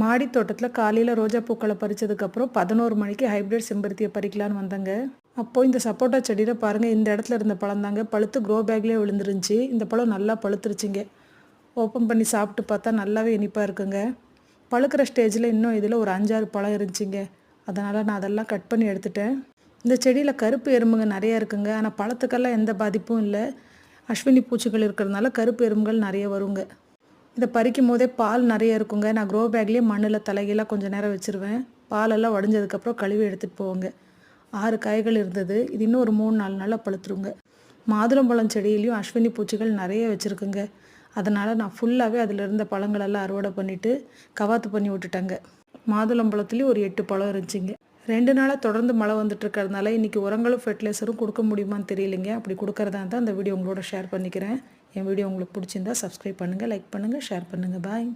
மாடி தோட்டத்தில் காலையில் ரோஜா பூக்களை பறிச்சதுக்கப்புறம் பதினோரு மணிக்கு ஹைப்ரிட் செம்பருத்தியை பறிக்கலான்னு வந்தேங்க. அப்போது இந்த சப்போட்டா செடியில் பாருங்கள் இந்த இடத்துல இருந்த பழம் தாங்க. பழுத்து க்ரோ பேக்லேயே விழுந்துருந்துச்சி. இந்த பழம் நல்லா பழுத்துருச்சிங்க. ஓப்பன் பண்ணி சாப்பிட்டு பார்த்தா நல்லாவே இனிப்பாக இருக்குங்க. பழுக்கிற ஸ்டேஜில் இன்னும் இதில் ஒரு அஞ்சாறு பழம் இருந்துச்சுங்க. அதனால் நான் அதெல்லாம் கட் பண்ணி எடுத்துட்டேன். இந்த செடியில் கருப்பு எறும்புங்க நிறைய இருக்குங்க. ஆனால் பழத்துக்கெல்லாம் எந்த பாதிப்பும் இல்லை. அஸ்வினி பூச்சிகள் இருக்கிறதுனால கருப்பு எறும்புகள் நிறைய வருங்க. இதை பறிக்கும் போதே பால் நிறைய இருக்குங்க. நான் க்ரோ பேக்லேயே மண்ணில் தலைகீழாக கொஞ்சம் நேரம் வச்சுருவேன். பாலெல்லாம் உடஞ்சதுக்கப்புறம் கழுவி எடுத்துகிட்டு போவோங்க. ஆறு காய்கள் இருந்தது. இது இன்னும் ஒரு மூணு நாலு நாளில் பழுத்துருங்க. மாதுளம்பழம் செடியிலையும் அஸ்வினி பூச்சிகள் நிறைய வச்சுருக்குங்க. அதனால் நான் ஃபுல்லாகவே அதில் இருந்த பழங்களெல்லாம் அறுவடை பண்ணிவிட்டு கவாத்து பண்ணி விட்டுட்டேங்க. மாதுளம்பழத்துலேயும் ஒரு எட்டு பழம் இருந்துச்சுங்க. ரெண்டு நாளாக தொடர்ந்து மழை வந்துட்டு இருக்கிறதுனால இன்றைக்கி உரங்களும் ஃபெர்டிலைசரும் கொடுக்க முடியுமான்னு தெரியலைங்க. அப்படி கொடுக்கறதா இருந்தால் அந்த வீடியோ உங்களோட ஷேர் பண்ணிக்கிறேன். என் வீடியோ உங்களுக்கு பிடிச்சிருந்தா சப்ஸ்கிரைப் பண்ணுங்கள் லைக் பண்ணுங்கள் ஷேர் பண்ணுங்கள் பாய்